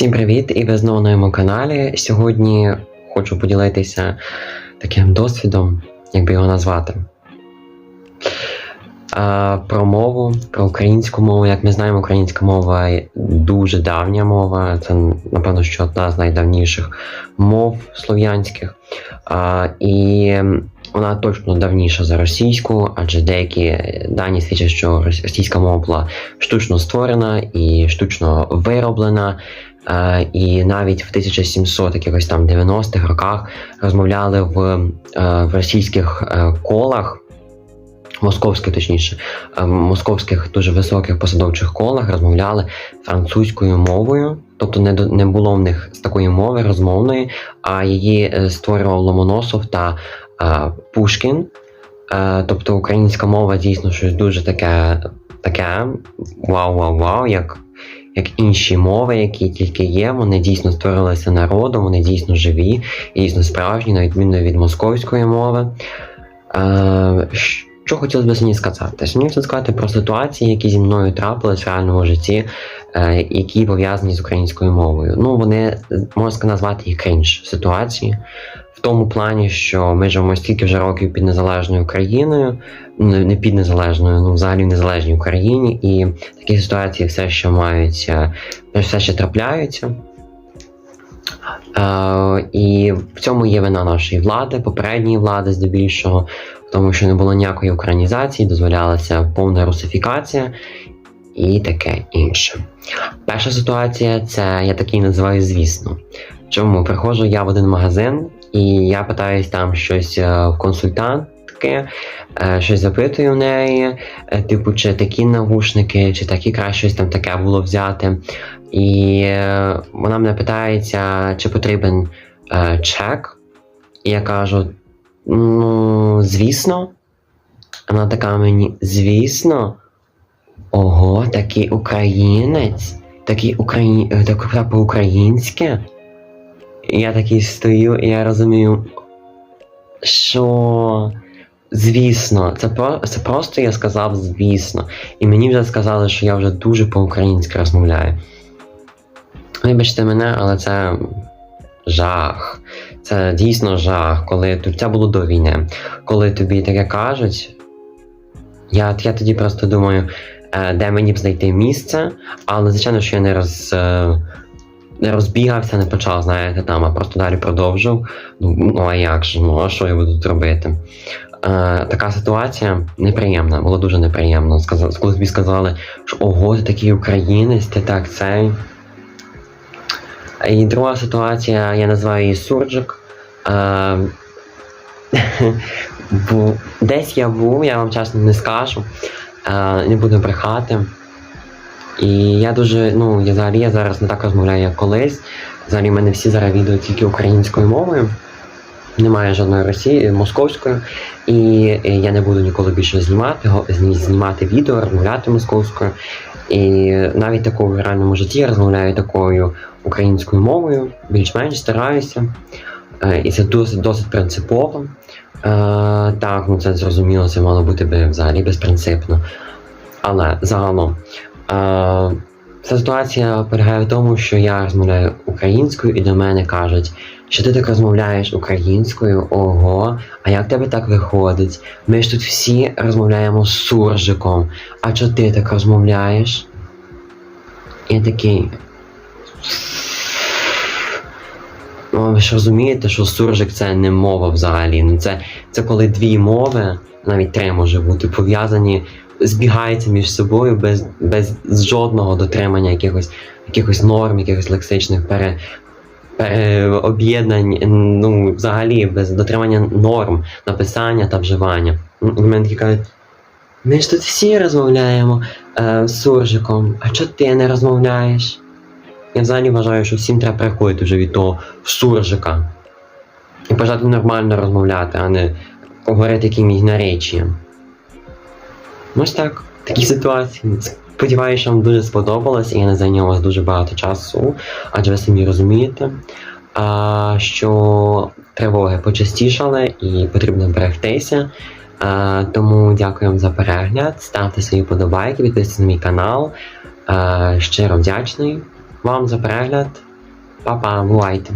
Всім привіт! І ви знову на моєму каналі. Сьогодні хочу поділитися таким досвідом, як би його назвати. Про мову, про українську мову. Як ми знаємо, українська мова дуже давня мова. Це, напевно, що одна з найдавніших мов слов'янських. І вона точно давніша за російську, адже деякі дані свідчать, що російська мова була штучно створена і штучно вироблена. Е, і навіть в 1700 якихось там 90-х роках розмовляли в, е, в російських е, колах. Московських, точніше, московських дуже високих посадовчих колах розмовляли французькою мовою, тобто не, до- не було в них з такої мови розмовної, а її створював Ломоносов та Пушкін. Тобто українська мова дійсно щось дуже таке, таке вау-вау-вау, як як інші мови, які тільки є, вони дійсно створилися народом, вони дійсно живі, дійсно справжні, на відміну від московської мови. Що хотілося б мені сказати? Мені хотілося сказати про ситуації, які зі мною трапились в реальному житті, е, які пов'язані з українською мовою. Ну, вони можна назвати їх крінж ситуації. В тому плані, що ми живемо стільки вже років під незалежною Україною, ну, не під незалежною, ну взагалі в незалежній Україні, і такі ситуації все ще мають, е, все ще трапляються. Е, і в цьому є вина нашої влади, попередньої влади, здебільшого, тому що не було ніякої українізації, дозволялася повна русифікація і таке інше. Перша ситуація це я такий називаю, звісно. Чому приходжу я в один магазин і я питаюсь там щось е, в консультантки, е, щось запитую в неї, е, типу, чи такі навушники, чи такі краще щось там таке було взяти. І вона мене питається, чи потрібен чек. І я кажу: ну, звісно. Вона така мені, звісно. Ого, такий українець, такий україн... е, так по-українськи. Я такий стою, і я розумію, що. Звісно, це про це просто я сказав звісно. І мені вже сказали, що я вже дуже по-українськи розмовляю. Вибачте мене, але це жах. Це дійсно жах, коли це було до війни. Коли тобі таке кажуть, я, я тоді просто думаю, е, де мені б знайти місце, але звичайно, що я не роз. Не розбігався, не почав, знаєте, там, а просто далі продовжив. Ну, ну а як же, ну а що я буду тут робити? Е, така ситуація неприємна, було дуже неприємно. Сказали, коли тобі сказали, що ого, ти такий українець, ти так цей. І друга ситуація, я називаю її суржик. Е, десь я був, я вам чесно не скажу, е, не буду брехати. І я дуже, ну, я взагалі я зараз не так розмовляю, як колись. Взагалі в мене всі зараз відео тільки українською мовою. Немає жодної Росії, московською. І я не буду ніколи більше знімати, знімати відео, розмовляти московською. І навіть такого в реальному житті я розмовляю такою українською мовою, більш-менш стараюся. Е, І це досить досить принципово. Е, так, ну це зрозуміло, це мало бути взагалі безпринципно. Але загалом. Е, Ця ситуація полягає в тому, що я розмовляю українською, і до мене кажуть, що ти так розмовляєш українською, ого, а як тебе так виходить? Ми ж тут всі розмовляємо з суржиком, а чого ти так розмовляєш? Я такий. Ну, ви ж розумієте, що суржик це не мова взагалі. Ну це, це коли дві мови, навіть три може бути, пов'язані, збігаються між собою без, без жодного дотримання якихось, якихось норм, якихось лексичних пере, переоб'єднань, ну, взагалі без дотримання норм написання та вживання. М, І мене такі кажуть, ми ж тут всі розмовляємо е, з суржиком, а чого ти не розмовляєш? Я взагалі вважаю, що всім треба переходити вже від того суржика. І почати нормально розмовляти, а не говорити якимось наречієм. Ось так, такі ситуації. Сподіваюся, що вам дуже сподобалось, і я не зайняв вас дуже багато часу, адже ви самі розумієте, що тривоги почастішали і потрібно берегтися. Тому дякую вам за перегляд. Ставте свої подобайки, підписуйтесь на мій канал. Щиро вдячний вам за перегляд. Па-па, бувайте.